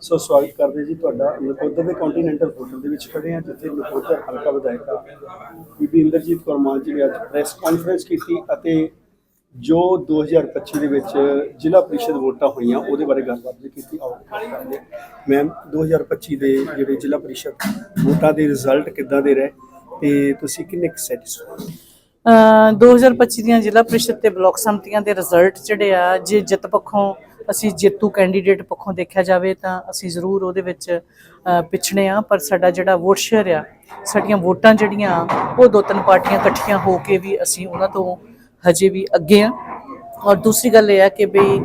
ਸੋ ਸਵਾਗਤ ਕਰਦੇ ਜੀ ਤੁਹਾਡਾ ਨਕੋਦਰ ਦੇ ਕੰਟੀਨੈਂਟਲ ਹੋਟਲ ਦੇ ਵਿੱਚ ਖੜੇ ਹਾਂ ਜਿੱਥੇ ਨਕੋਦਰ ਹਲਕਾ ਵਿਧਾਇਕਾ ਬੀਬੀ ਇੰਦਰਜੀਤ ਕੌਰ ਮਾਨ ਜੀ ਨੇ ਅੱਜ ਪ੍ਰੈਸ ਕਾਨਫਰੰਸ ਕੀਤੀ ਅਤੇ ਜੋ 2025 ਦੇ ਵਿੱਚ ਜ਼ਿਲ੍ਹਾ ਪ੍ਰੀਸ਼ਦ ਵੋਟਾਂ ਹੋਈਆਂ ਉਹਦੇ ਬਾਰੇ ਗੱਲਬਾਤ ਵੀ ਕੀਤੀ। ਆਓ ਮੈਮ 2025 ਦੇ ਜਿਹੜੇ ਜ਼ਿਲ੍ਹਾ ਪ੍ਰੀਸ਼ਦ ਵੋਟਾਂ ਦੇ ਰਿਜ਼ਲਟ ਕਿੱਦਾਂ ਦੇ ਰਹੇ ਤੇ ਤੁਸੀਂ ਕਿੰਨੇ ਸੈਟੀਸਫਾਈ ਅ, 2025 ਦੀਆਂ ਜ਼ਿਲ੍ਹਾ ਪ੍ਰੀਸ਼ਦ ਤੇ ਬਲਾਕ ਸੰਮਤੀਆਂ ਦੇ ਰਿਜ਼ਲਟ ਜਿਹੜੇ ਆ ਜੇ ਜਿੱਤ ਪੱਖੋਂ ਅਸੀਂ ਜੇਤੂ ਕੈਂਡੀਡੇਟ ਪੱਖੋਂ ਦੇਖਿਆ ਜਾਵੇ ਤਾਂ ਅਸੀਂ ਜ਼ਰੂਰ ਉਹਦੇ ਵਿੱਚ ਅ, ਪਿਛੜੇ ਆ ਪਰ ਸਾਡਾ ਜਿਹੜਾ ਵੋਟ ਸ਼ੇਅਰ ਆ ਸਾਡੀਆਂ ਵੋਟਾਂ ਜਿਹੜੀਆਂ ਉਹ ਦੋ ਤਿੰਨ ਪਾਰਟੀਆਂ ਇਕੱਠੀਆਂ ਹੋ ਕੇ ਵੀ ਅਸੀਂ ਉਹਨਾਂ ਤੋਂ ਹਜੇ ਵੀ ਅੱਗੇ ਆ ਔਰ ਦੂਸਰੀ ਗੱਲ ਇਹ ਹੈ ਕਿ ਬਈ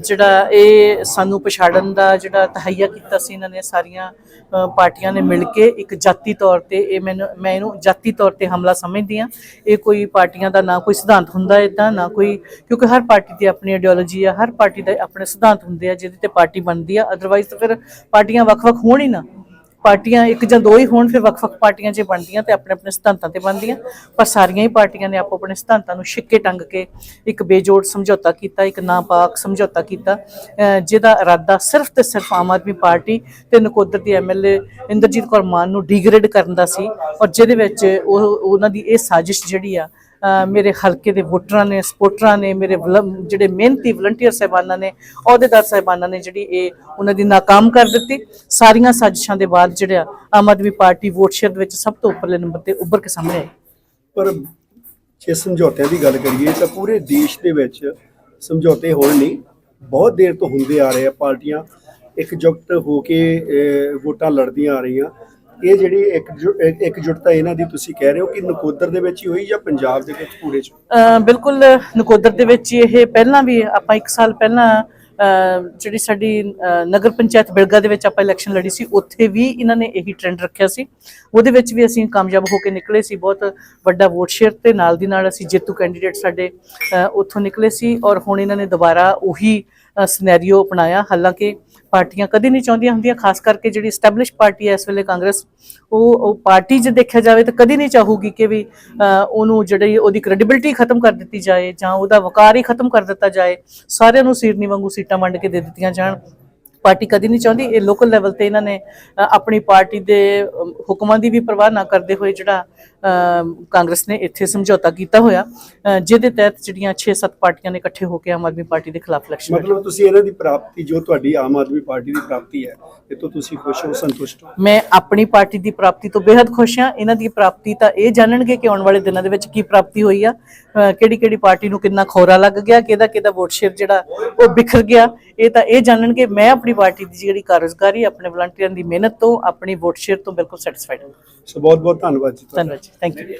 ਜਿਹੜਾ ਇਹ ਸਾਨੂੰ ਪਛਾੜਨ ਦਾ ਜਿਹੜਾ ਤਹਈਆ ਕੀਤਾ ਸੀ, ਇਹਨਾਂ ਨੇ ਸਾਰੀਆਂ ਪਾਰਟੀਆਂ ਨੇ ਮਿਲ ਕੇ ਇੱਕ ਜਾਤੀ ਤੌਰ ਤੇ ਇਹ ਮੈਨੂੰ, ਮੈਂ ਇਹਨੂੰ ਜਾਤੀ ਤੌਰ ਤੇ ਹਮਲਾ ਸਮਝਦੀ ਆ ਇਹ ਕੋਈ ਪਾਰਟੀਆਂ ਦਾ ਨਾ ਕੋਈ ਸਿਧਾਂਤ ਹੁੰਦਾ ਇਦਾਂ ਨਾ ਕੋਈ, ਕਿਉਂਕਿ ਹਰ ਪਾਰਟੀ ਦੀ ਆਪਣੀ ਆਈਡੀਓਲੋਜੀ ਆ, ਹਰ ਪਾਰਟੀ ਦੇ ਆਪਣੇ ਸਿਧਾਂਤ ਹੁੰਦੇ ਆ, ਜਿਹਦੇ ਤੇ ਪਾਰਟੀ ਬਣਦੀ ਆ। ਅਦਰਵਾਈਜ਼ ਤਾਂ ਫਿਰ ਪਾਰਟੀਆਂ ਵੱਖ-ਵੱਖ ਹੋਣ ਹੀ ਨਾ। ਪਾਰਟੀਆਂ ਇੱਕ ਜਾਂ ਦੋ ਹੀ ਹੋਣ, ਫਿਰ ਵੱਖ-ਵੱਖ ਪਾਰਟੀਆਂ ਜੇ ਬਣਦੀਆਂ ਤੇ ਆਪਣੇ ਆਪਣੇ ਸਿਧਾਂਤਾਂ ਤੇ ਬਣਦੀਆਂ। ਪਰ ਸਾਰੀਆਂ ਹੀ ਪਾਰਟੀਆਂ ਨੇ ਆਪੋ ਆਪਣੇ ਸਿਧਾਂਤਾਂ ਨੂੰ ਛਿੱਕੇ ਟੰਗ ਕੇ ਇੱਕ ਬੇਜੋੜ ਸਮਝੌਤਾ ਕੀਤਾ, ਇੱਕ ਨਾਪਾਕ ਸਮਝੌਤਾ ਕੀਤਾ। ਜਿਹਦਾ ਇਰਾਦਾ ਸਿਰਫ ਤੇ ਸਿਰਫ ਆਮ ਆਦਮੀ ਪਾਰਟੀ ਤੇ ਨਕੋਦਰ ਦੀ ਐਮਐਲਏ ਇੰਦਰਜੀਤ ਕੌਰ ਮਾਨ ਨੂੰ ਡੀਗ੍ਰੇਡ ਕਰਨ ਦਾ ਸੀ। ਔਰ ਜਿਹਦੇ ਵਿੱਚ ਉਹ, ਉਹਨਾਂ ਦੀ ਇਹ ਸਾਜ਼ਿਸ਼ ਜਿਹੜੀ ਆ ਮੇਰੇ ਹਲਕੇ ਦੇ ਵੋਟਰਾਂ ਨੇ ਸਪੋਰਟਰਾਂ ਨੇ, ਮੇਰੇ ਜਿਹੜੇ ਮਿਹਨਤੀ ਵਲੰਟੀਅਰ ਸਹਿਬਾਨਾਂ ਨੇ, ਅਹੁਦੇਦਾਰ ਸਹਿਬਾਨਾਂ ਨੇ ਜਿਹੜੀ ਇਹ ਉਹਨਾਂ ਦੀ ਨਾਕਾਮ ਕਰ ਦਿੱਤੀ। ਸਾਰੀਆਂ ਸਾਜ਼ਿਸ਼ਾਂ ਦੇ ਬਾਅਦ ਜਿਹੜਾ Aam Aadmi party vote share ਦੇ ਵਿੱਚ ਸਭ ਤੋਂ ਉੱਪਰਲੇ ਨੰਬਰ ਤੇ ਉੱਭਰ ਕੇ ਸਾਹਮਣੇ ਆਈ। ਪਰ ਜੇ ਸਮਝੌਤਿਆਂ ਦੀ ਗੱਲ ਕਰੀਏ ਤਾਂ ਪੂਰੇ ਦੇਸ਼ ਦੇ ਵਿੱਚ ਸਮਝੌਤੇ ਹੋਣ ਨਹੀਂ ਬਹੁਤ ਦੇਰ ਤੋਂ ਹੁੰਦੇ ਆ ਰਹੇ ਆ ਪਾਰਟੀਆਂ। ਇੱਕ ਇਕਜੁੱਟ ਹੋ ਕੇ ਵੋਟਾਂ ਲੜਦੀਆਂ ਆ ਰਹੀਆਂ। ਇਹ ਜਿਹੜੀ ਇਕਜੁ- ਇੱਕ- ਇਕਜੁੱਟਤਾ ਇਹਨਾਂ ਦੀ ਤੁਸੀਂ ਕਹਿ ਰਹੇ ਹੋ ਕਿ ਨਕੋਦਰ ਦੇ ਵਿੱਚ ਹੀ ਹੋਈ ਜਾਂ ਪੰਜਾਬ ਦੇ ਵਿੱਚ ਪੂਰੇ ਚ? ਬਿਲਕੁਲ ਨਕੋਦਰ ਦੇ ਵਿੱਚ ਇਹ ਪਹਿਲਾਂ ਵੀ ਆਪਾਂ 1 ਸਾਲ ਪਹਿਲਾਂ ਜਿਹੜੀ ਸਾਡੀ ਨਗਰ ਪੰਚਾਇਤ ਬਿਲਗਾ ਦੇ ਵਿੱਚ ਆਪਾਂ ਇਲੈਕਸ਼ਨ ਲੜੀ ਸੀ, ਉੱਥੇ ਵੀ ਇਹਨਾਂ ਨੇ ਇਹੀ ਟ੍ਰੈਂਡ ਰੱਖਿਆ ਸੀ। ਉਹਦੇ ਵਿੱਚ ਵੀ ਅਸੀਂ ਕਾਮਯਾਬ ਹੋ ਕੇ ਨਿਕਲੇ ਸੀ, ਬਹੁਤ ਵੱਡਾ ਵੋਟ ਸ਼ੇਅਰ ਤੇ ਨਾਲ ਦੀ ਨਾਲ ਅਸੀਂ ਜੇਤੂ ਕੈਂਡੀਡੇਟ ਸਾਡੇ ਉੱਥੋਂ ਨਿਕਲੇ ਸੀ ਔਰ ਹੁਣ ਇਹਨਾਂ ਨੇ ਦੁਬਾਰਾ ਉਹੀ ਸਿਨੈਰੀਓ ਅਪਣਾਇਆ। ਹਾਲਾਂਕਿ ਪਾਰਟੀਆਂ ਕਦੇ ਨਹੀਂ ਚਾਹੁੰਦੀਆਂ ਹੁੰਦੀਆਂ, ਖਾਸ ਕਰਕੇ ਜਿਹੜੀ ਐਸਟੈਬਲਿਸ਼ ਪਾਰਟੀ ਹੈ ਇਸ ਵੇਲੇ ਕਾਂਗਰਸ, ਉਹ ਉਹ ਪਾਰਟੀ ਜੇ ਦੇਖਿਆ ਜਾਵੇ ਤਾਂ ਕਦੇ ਨਹੀਂ ਚਾਹੂਗੀ ਕਿ ਵੀ ਉਹਨੂੰ ਜਿਹੜੀ ਉਹਦੀ ਕ੍ਰੈਡੀਬਿਲਿਟੀ ਖਤਮ ਕਰ ਦਿੱਤੀ ਜਾਏ ਜਾਂ ਉਹਦਾ ਵਕਾਰ ਹੀ ਖਤਮ ਕਰ ਦਿੱਤਾ ਜਾਏ। ਸਾਰਿਆਂ ਨੂੰ ਸੀਰਨੀ ਵਾਂਗੂ ਸੀਟਾਂ ਵੰਡ ਕੇ ਦੇ ਦਿੱਤੀਆਂ ਜਾਣ। ਪਾਰਟੀ ਕਦੀ ਨਹੀਂ ਚਾਹੁੰਦੀ। ਇਹ ਲੋਕਲ ਲੈਵਲ ਤੇ ਇਹਨਾਂ ਨੇ ਆਪਣੀ ਪਾਰਟੀ ਦੇ ਹੁਕਮਾਂ ਦੀ ਵੀ ਪਰਵਾਹ ਨਾ ਕਰਦੇ ਹੋਏ ਜਿਹੜਾ ਕਾਂਗਰਸ ਨੇ ਇੱਥੇ ਸਮਝੌਤਾ ਕੀਤਾ ਹੋਇਆ। ਜਿਹਦੇ ਤਹਿਤ ਜਿਹੜੀਆਂ 6-7 ਪਾਰਟੀਆਂ ਨੇ ਇਕੱਠੇ ਹੋ ਕੇ ਆਮ ਆਦਮੀ ਪਾਰਟੀ ਦੇ ਖਿਲਾਫ ਇਲੈਕਸ਼ਨ ਮਤਲਬ ਤੁਸੀਂ ਇਹਨਾਂ ਦੀ ਪ੍ਰਾਪਤੀ ਜੋ ਤੁਹਾਡੀ ਆਮ ਆਦਮੀ ਪਾਰਟੀ ਦੀ ਪ੍ਰਾਪਤੀ ਹੈ ਇਹ ਤੋਂ ਤੁਸੀਂ ਖੁਸ਼ ਹੋ ਸੰਤੁਸ਼ਟ ਹੋ? ਮੈਂ ਆਪਣੀ ਪਾਰਟੀ ਦੀ ਪ੍ਰਾਪਤੀ ਤੋਂ ਬੇहद ਖੁਸ਼ ਹਾਂ। ਇਹਨਾਂ ਦੀ ਪ੍ਰਾਪਤੀ ਤਾਂ ਇਹ ਜਾਣਨਗੇ ਕਿ ਆਉਣ ਵਾਲੇ ਦਿਨਾਂ ਦੇ ਵਿੱਚ ਕੀ ਪ੍ਰਾਪਤੀ ਹੋਈ ਆ। ਕਿਹੜੀ ਕਿਹੜੀ ਪਾਰਟੀ ਨੂੰ ਕਿੰਨਾ ਖੋਰਾ ਲੱਗ ਗਿਆ ਕਿਹਦਾ ਕਿਹਦਾ ਵੋਟ ਸ਼ੇਅਰ ਜਿਹੜਾ ਉਹ ਬਿਖਰ ਗਿਆ ਇਹ ਤਾਂ ਇਹ ਜਾਣਨਗੇ। ਮੈਂ ਆਪਣੀ ਪਾਰਟੀ ਦੀ ਜਿਹੜੀ ਕਾਰਜਕਾਰੀ ਆਪਣੇ ਵਲੰਟੀਅਰਾਂ ਦੀ ਮਿਹਨਤ ਤੋਂ ਆਪਣੀ ਵੋਟ ਸ਼ੇਅਰ ਤੋਂ ਬਿਲਕੁਲ ਸੈਟੀਸਫਾਈਡ ਹਾਂ। ਸੋ ਬਹੁਤ ਬਹੁਤ ਧੰਨਵਾਦ ਜੀ ਧੰਨਵਾਦ Thank you.